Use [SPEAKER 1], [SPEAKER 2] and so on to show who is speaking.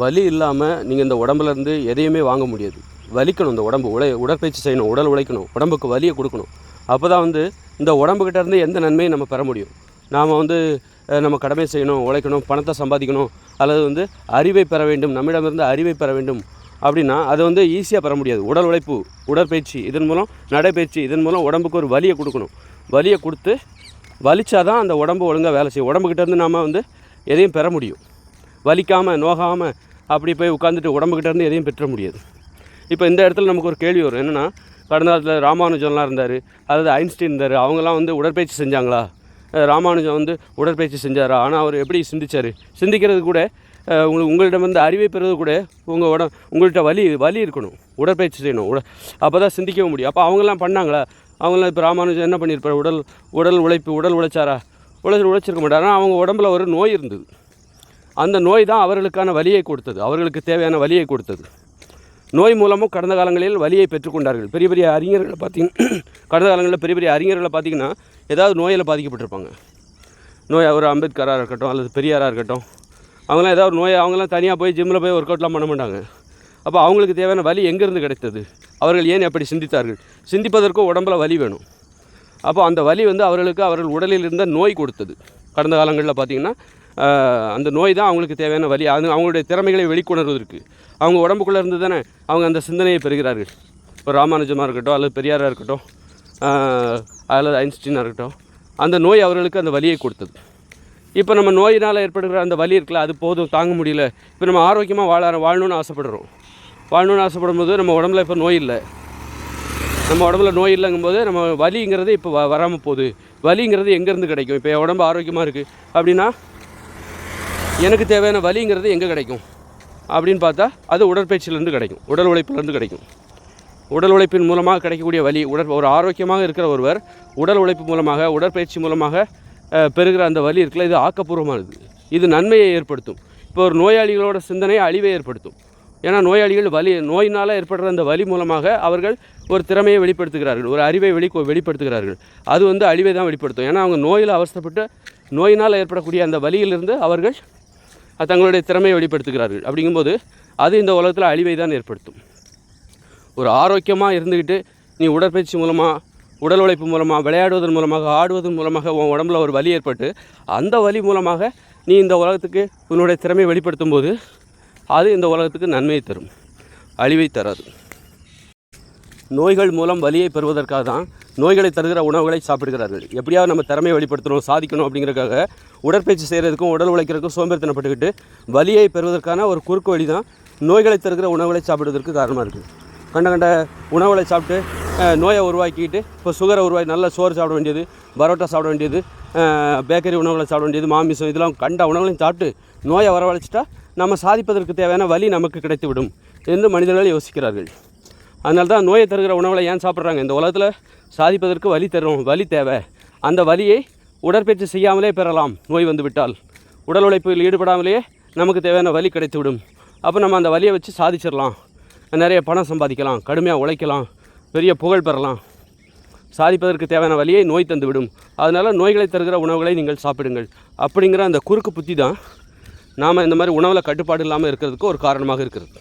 [SPEAKER 1] வலி இல்லாமல் நீங்கள் இந்த உடம்புலேருந்து எதையுமே வாங்க முடியாது. வலிக்கணும் இந்த உடம்பு. உடை உடற்பயிற்சி செய்யணும் உடல் உழைக்கணும் உடம்புக்கு வலியை கொடுக்கணும். அப்போ தான் வந்து இந்த உடம்புக்கிட்ட இருந்து எந்த நன்மையும் நம்ம பெற முடியும். நாம் வந்து நம்ம கடமை செய்யணும் உழைக்கணும் பணத்தை சம்பாதிக்கணும் அல்லது வந்து அறிவை பெற வேண்டும் நம்மிடமிருந்து அறிவை பெற வேண்டும். அப்படின்னா அதை வந்து ஈஸியாக பெற முடியாது. உடல் உழைப்பு உடற்பயிற்சி இதன் மூலம் நடைப்பயிற்சி இதன் மூலம் உடம்புக்கு ஒரு வலியை கொடுக்கணும். வலியை கொடுத்து வலிச்சாதான் அந்த உடம்பு ஒழுங்காக வேலை செய்யும். உடம்புக்கிட்டேருந்து நாம் வந்து எதையும் பெற முடியும். வலிக்காமல் நோகாமல் அப்படி போய் உட்காந்துட்டு உடம்புக்கிட்ட இருந்து எதையும் பெற்ற முடியாது. இப்போ இந்த இடத்துல நமக்கு ஒரு கேள்வி வரும். என்னென்னா கடந்த காலத்தில் ராமானுஜம்லாம் இருந்தார். அதாவது ஐன்ஸ்டீன் இருந்தார். அவங்களாம் வந்து உடற்பயிற்சி செஞ்சாங்களா? ராமானுஜம் வந்து உடற்பயிற்சி செஞ்சாரா? ஆனால் அவர் எப்படி சிந்திச்சார்? சிந்திக்கிறது கூட உங்களுக்கு உங்கள்கிட்ட வந்து அறிவை பெறுவது கூட உங்கள் உட உங்கள்கிட்ட வலி வலி இருக்கணும். உடற்பயிற்சி செய்யணும். உட அப்போ தான் சிந்திக்கவும் முடியும். அப்போ அவங்கெல்லாம் பண்ணாங்களா? அவங்களாம் இப்போ ராமானுஜம் என்ன பண்ணியிருப்பார்? உடல் உடல் உழைப்பு உடல் உழைச்சாரா? உழைச்சி உழைச்சிருக்க மாட்டார்? ஆனால் அவங்க உடம்புல ஒரு நோய் இருந்தது. அந்த நோய் தான் அவர்களுக்கான வலியை கொடுத்தது. அவர்களுக்கு தேவையான வலியை கொடுத்தது. நோய் மூலமும் கடந்த காலங்களில் வலியை பெற்றுக்கொண்டார்கள். பெரிய பெரிய அறிஞர்களை பார்த்தீங்கன்னா கடந்த காலங்களில் பெரிய பெரிய அறிஞர்களை பார்த்தீங்கன்னா ஏதாவது நோயில் பாதிக்கப்பட்டிருப்பாங்க. நோய் அவர் அம்பேத்கராக இருக்கட்டும் அல்லது பெரியாராக இருக்கட்டும் அவங்களாம் ஏதாவது ஒரு நோய் அவங்களாம் தனியாக போய் ஜிம்மில் போய் ஒர்க் அவுட்லாம் பண்ண மாட்டாங்க. அப்போ அவங்களுக்கு தேவையான வலி எங்கேருந்து கிடைத்தது? அவர்கள் ஏன் அப்படி சிந்தித்தார்கள்? சிந்திப்பதற்கும் உடம்புல வலி வேணும். அப்போ அந்த வலி வந்து அவர்களுக்கு அவர்கள் உடலில் இருந்த நோய் கொடுத்தது. கடந்த காலங்களில் பார்த்தீங்கன்னா அந்த நோய் தான் அவங்களுக்கு தேவையான வலி. அது அவங்களுடைய திறமைகளை வெளிக்கொணர்வதற்கு. அவங்க உடம்புக்குள்ளே இருந்து தானே அவங்க அந்த சிந்தனையை பெறுகிறார்கள். இப்போ ராமானுஜமாக இருக்கட்டும் அல்லது பெரியாராக இருக்கட்டும் அல்லது ஐன்ஸ்டீனாக இருக்கட்டும் அந்த நோய் அவர்களுக்கு அந்த வலியை கொடுத்தது. இப்போ நம்ம நோயினால் ஏற்படுகிற அந்த வலி இருக்குல்ல அது போதும் தாங்க முடியல. இப்போ நம்ம ஆரோக்கியமாக வாழ வாழணும்னு ஆசைப்படுறோம். வாழணும்னு ஆசைப்படும் போது நம்ம உடம்புல இப்போ நோய் இல்லை. நம்ம உடம்புல நோய் இல்லைங்கும்போது நம்ம வலிங்கிறது இப்போ வ வராமல் போகுது. வலிங்கிறது எங்கேருந்து கிடைக்கும்? இப்போ என் உடம்பு ஆரோக்கியமாக இருக்குது அப்படின்னா எனக்கு தேவையான வலிங்கிறது எங்கே கிடைக்கும்? அப்படின்னு பார்த்தா அது உடற்பயிற்சியிலேருந்து கிடைக்கும். உடல் உழைப்புலேருந்து கிடைக்கும். உடல் உழைப்பின் மூலமாக கிடைக்கக்கூடிய வலி உடற் ஒரு ஆரோக்கியமாக இருக்கிற ஒருவர் உடல் உழைப்பு மூலமாக உடற்பயிற்சி மூலமாக பெறுகிற அந்த வலி இருக்குல்ல இது ஆக்கப்பூர்வமானது. இது நன்மையை ஏற்படுத்தும். இப்போ ஒரு நோயாளிகளோட சிந்தனை அழிவை ஏற்படுத்தும். ஏன்னா நோயாளிகள் வலி நோயினால் ஏற்படுற அந்த வலி மூலமாக அவர்கள் ஒரு திறமையை வெளிப்படுத்துகிறார்கள். ஒரு அறிவை வெளி வெளிப்படுத்துகிறார்கள். அது வந்து அழிவை தான் வெளிப்படுத்தும். ஏன்னா அவங்க நோயில் அவஸ்தப்பட்டு நோயினால் ஏற்படக்கூடிய அந்த வலியிலிருந்து அவர்கள் தங்களுடைய திறமையை வெளிப்படுத்துகிறார்கள். அப்படிங்கும்போது அது இந்த உலகத்தில் அழிவை தான் ஏற்படுத்தும். ஒரு ஆரோக்கியமாக இருந்துக்கிட்டு நீ உடற்பயிற்சி மூலமாக உடல் உழைப்பு மூலமாக விளையாடுவதன் மூலமாக ஆடுவதன் மூலமாக உன் உடம்புல ஒரு வலி ஏற்பட்டு அந்த வலி மூலமாக நீ இந்த உலகத்துக்கு உன்னுடைய திறமையை வெளிப்படுத்தும் போது அது இந்த உலகத்துக்கு நன்மையை தரும். அழிவை தராது. நோய்கள் மூலம் வலியை பெறுவதற்காக தான் நோய்களை தருகிற உணவுகளை சாப்பிடுகிறார்கள். எப்படியாவது நம்ம திறமையை வெளிப்படுத்தணும் சாதிக்கணும் அப்படிங்கிறதுக்காக உடற்பயிற்சி செய்கிறதுக்கும் உடல் உழைக்கிறதுக்கும் சோம்பேறித்தனப்பட்டுக்கிட்டு வலியை பெறுவதற்கான ஒரு குறுக்கு வழி தான் நோய்களை தருகிற உணவுகளை சாப்பிடுவதற்கு காரணமாக இருக்குது. கண்ட கண்ட உணவுகளை சாப்பிட்டு நோயை உருவாக்கிட்டு இப்போ சுகரை உருவாக்கி நல்ல சோறு சாப்பிட வேண்டியது பரோட்டா சாப்பிட வேண்டியது பேக்கரி உணவுகளை சாப்பிட வேண்டியது மாமிசம் இதெல்லாம் கண்ட உணவுகளையும் சாப்பிட்டு நோயை வரவழைச்சிட்டா நம்ம சாதிப்பதற்கு தேவையான வலி நமக்கு கிடைத்து விடும் என்று மனிதர்கள் யோசிக்கிறார்கள். அதனால தான் நோயை தருகிற உணவுகளை ஏன் சாப்பிட்றாங்க? இந்த உலகத்தில் சாதிப்பதற்கு வலி தரும் வலி தேவை. அந்த வலியை உடற்பயிற்சி செய்யாமலே பெறலாம். நோய் வந்துவிட்டால். உடல் உழைப்பில் ஈடுபடாமலேயே நமக்கு தேவையான வலி கிடைத்துவிடும். அப்போ நம்ம அந்த வலியை வச்சு சாதிச்சிடலாம். நிறைய பணம் சம்பாதிக்கலாம் கடுமையாக உழைக்கலாம் பெரிய புகழ் பெறலாம். சாதிப்பதற்கு தேவையான வலியை நோய் தந்துவிடும். அதனால் நோய்களை தருகிற உணவுகளை நீங்கள் சாப்பிடுங்கள். அப்படிங்கிற அந்த குறுக்கு புத்தி தான் நாம் இந்த மாதிரி உணவில் கட்டுப்பாடு இல்லாமல் இருக்கிறதுக்கு ஒரு காரணமாக இருக்கிறது.